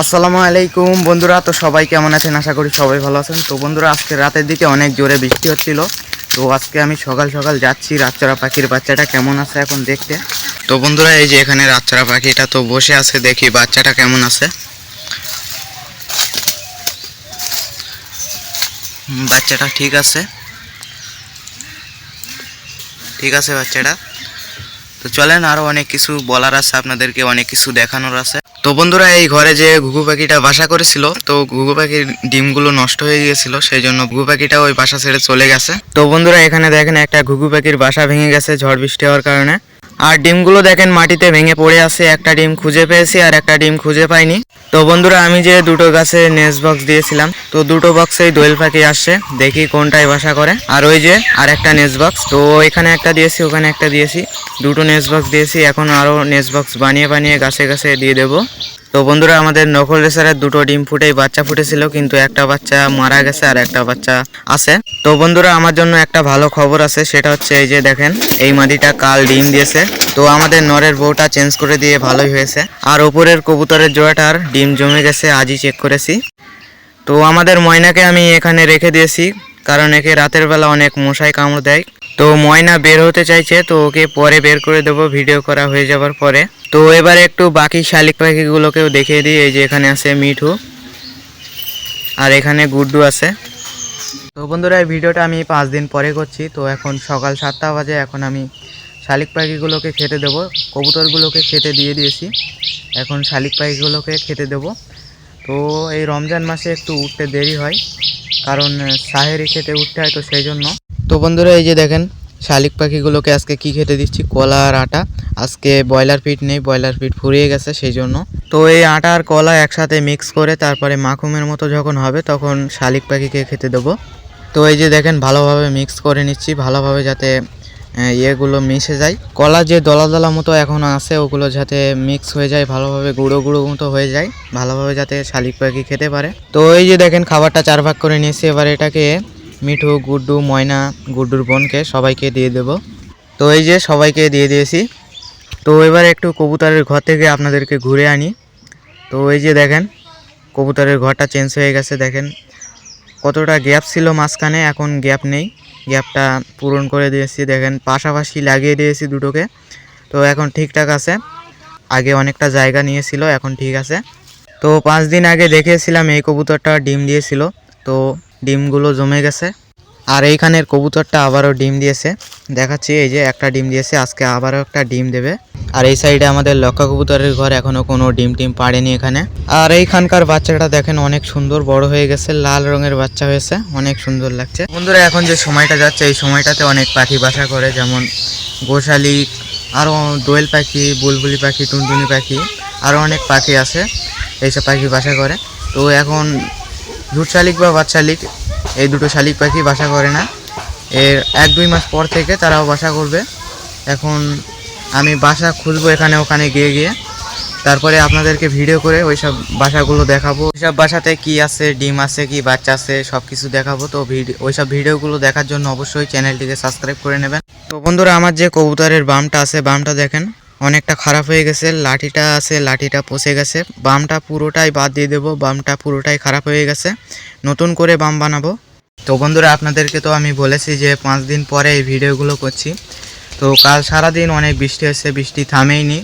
আসসালামু আলাইকুম বন্ধুরা, তো সবাই কেমন আছেন? আশা করি সবাই ভালো আছেন। তো বন্ধুরা, আজকে রাতের দিকে অনেক জোরে বৃষ্টি হচ্ছিল। তো আজকে আমি সকাল সকাল যাচ্ছি রাতচরা পাখির বাচ্চাটা কেমন আছে এখন দেখতে। তো বন্ধুরা, এই যে এখানে রাতচরা পাখিটা তো বসে আছে, দেখি বাচ্চাটা কেমন আছে। বাচ্চাটা ঠিক আছে। ঠিক আছে বাচ্চাটা। তো চলেন, আরও অনেক কিছু বলার আছে, আপনাদেরকে অনেক কিছু দেখানোর আছে। তো বন্ধুরা, এই ঘরে যে ঘুঘু পাখিটা বাসা করেছিল, তো ঘুঘু পাখির ডিমগুলো নষ্ট হয়ে গিয়েছিল, সেই জন্য ঘুঘু পাখিটা ওই বাসা ছেড়ে চলে গেছে। তো বন্ধুরা, এখানে দেখেন একটা ঘুঘু পাখির বাসা ভেঙে গেছে, ঝড় বৃষ্টি হওয়ার কারণে। আর ডিমগুলো দেখেন মাটিতে ভেঙে পড়ে আছে। একটা ডিম খুঁজে পেয়েছি আর একটা ডিম খুঁজে পাইনি। তো বন্ধুরা, আমি যে দুটো গাছে নেস বক্স দিয়েছিলাম, তো দুটো বক্সেই দোয়েল পাখি আসছে, দেখি কোনটায় বাসা করে। আর ওই যে আর একটা নেস বক্স, তো এখানে একটা দিয়েছি, ওখানে একটা দিয়েছি। দুটো নেস বক্স দিয়েছি, এখন আরও নেস বক্স বানিয়ে বানিয়ে গাছে গাছে দিয়ে দেবো। তো বন্ধুরা, আমাদের নকল রেসারের দুটো ডিম ফুটেই বাচ্চা ফুটেছিল, কিন্তু একটা বাচ্চা মারা গেছে আর একটা বাচ্চা আছে। তো বন্ধুরা, আমার জন্য একটা ভালো খবর আছে, সেটা হচ্ছে এই যে দেখেন, এই মাদিটা কাল ডিম দিয়েছে। তো আমাদের নরের বউটা চেঞ্জ করে দিয়ে ভালোই হয়েছে। আর ওপরের কবুতরের জোড়াটার ডিম জমে গেছে, আজই চেক করেছি। তো আমাদের ময়নাকে আমি এখানে রেখে দিয়েছি, কারণ একে রাতের বেলা অনেক মশাই কামড় দেয়। তো ময়না বের হতে চাইছে, তো ওকে পরে বের করে দেবো ভিডিও করা হয়ে যাবার পরে। তো এবারে একটু বাকি শালিক পাখিগুলোকেও দেখিয়ে দিই, এই যে এখানে আছে মিঠু আর এখানে গুড্ডু আছে। তো বন্ধুরা, এই ভিডিওটা আমি পাঁচ দিন পরে করছি, তো এখন সকাল সাতটা বাজে, এখন আমি শালিক পাখিগুলোকে খেতে দেবো, কবুতরগুলোকে খেতে দিয়ে দিয়েছি। এখন শালিক পাখিগুলোকে খেতে দেবো। তো এই রমজান মাসে একটু উঠতে দেরি হয়, কারণ সাহেরি খেতে উঠতে হয় তো সেই জন্য। তো বন্ধুরা, এই যে দেখেন, শালিক পাখিগুলোকে আজকে কি খেতে দিচ্ছি? কলা আর আটা। আজকে ব্রয়লার ফিট নেই, ব্রয়লার ফিট ফুরিয়ে গেছে সেই জন্য তো এই আটা আর কলা একসাথে মিক্স করে তারপরে মাখুমের মতো যখন হবে, তখন শালিক পাখিকে খেতে দেবো। তো এই যে দেখেন, ভালোভাবে মিক্স করে নিচ্ছি, ভালোভাবে যাতে ইয়েগুলো মিশে যায়। কলা যে দলা দলা মতো এখন আছে, ওগুলো যাতে মিক্স হয়ে যায়, ভালোভাবে গুঁড়ো গুঁড়ো মতো হয়ে যায়, ভালোভাবে যাতে শালিক পাখি খেতে পারে। তো এই যে দেখেন, খাবারটা চার ভাগ করে নিয়েছি, এবার এটাকে মিঠু, গুড্ডু, ময়না, গুড্ডুর বোনকে সবাইকে দিয়ে দেব। তো এই যে সবাইকে দিয়ে দিয়েছি। তো এবার একটু কবুতরের ঘর থেকে আপনাদেরকে ঘুরে আনি। তো এই যে দেখেন, কবুতরের ঘরটা চেঞ্জ হয়ে গেছে, দেখেন। কতটা গ্যাপ ছিল মাঝখানে, এখন গ্যাপ নেই। গ্যাপটা পূরণ করে দিয়েছি, দেখেন। পাশাপাশি লাগিয়ে দিয়েছি দুটোকে। তো এখন ঠিকঠাক আছে। আগে অনেকটা জায়গা নিয়েছিল, এখন ঠিক আছে। তো পাঁচ দিন আগে দেখেছিলাম এই কবুতরটা ডিম দিয়েছিল। তো ডিমগুলো জমে গেছে। আর এইখানের কবুতরটা আবারও ডিম দিয়েছে। দেখাচ্ছি, এই যে একটা ডিম দিয়েছে, আজকে আবারও একটা ডিম দেবে। আর এই সাইডে আমাদের লক্ষা কবুতরের ঘর এখনও কোনো ডিম টিম পাড়েনি এখানে। আর এইখানকার বাচ্চাটা দেখেন, অনেক সুন্দর, বড় হয়ে গেছে, লাল রঙের বাচ্চা হয়েছে, অনেক সুন্দর লাগছে। বন্ধুরা, এখন যে সময়টা যাচ্ছে, এই সময়টাতে অনেক পাখি বাসা করে, যেমন গোশালি, আরও দোয়েল পাখি, বুলবুলি পাখি, টুনটুনি পাখি, আরও অনেক পাখি আছে এইসব পাখি বাসা করে। তো এখন ঝুট শালিক বা বাচ্চা শালিক, এই দুটো শালিক পাখি বাসা করে না। এর এক দুই মাস পর থেকে তারাও বাসা করবে। এখন আমি বাসা খুঁজবো এখানে ওখানে গিয়ে গিয়ে। তারপরে আপনাদেরকে ভিডিও করে ওই সব বাসাগুলো দেখাবো। ওই সব বাসাতে কি আছে, ডিম আছে কি, বাচ্চা আছে সব কিছু দেখাবো। তো ভিডিও ওই সব ভিডিওগুলো দেখার জন্য অবশ্যই চ্যানেলটিকে সাবস্ক্রাইব করে নেবেন। তো বন্ধুরা, আমার যে কবুতরের বামটা আছে, বামটা দেখেন। অনেকটা খারাপ হয়ে গেছে, লাঠিটা আছে, লাঠিটা পচে গেছে। বামটা পুরোটাই বাদ দিয়ে দেবো, বামটা পুরোটাই খারাপ হয়ে গেছে। নতুন করে বাম বানাবো। তো বন্ধুরা, আপনাদেরকে তো আমি বলেছি যে পাঁচ দিন পরে এই ভিডিওগুলো করছি। তো কাল সারাদিন অনেক বৃষ্টি হয়েছে, বৃষ্টি থামেইনি।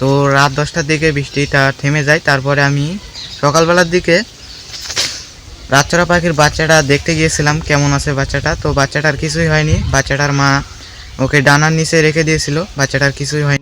তো রাত দশটার দিকে বৃষ্টিটা থেমে যায়। তারপরে আমি সকালবেলার দিকে রাতচরা পাখির বাচ্চাটা দেখতে গিয়েছিলাম, কেমন আছে বাচ্চাটা। তো বাচ্চাটার কিছুই হয়নি। বাচ্চাটার মা ওকে ডানার নিচে রেখে দিয়েছিল, বাচ্চাটার কিছুই হয়নি।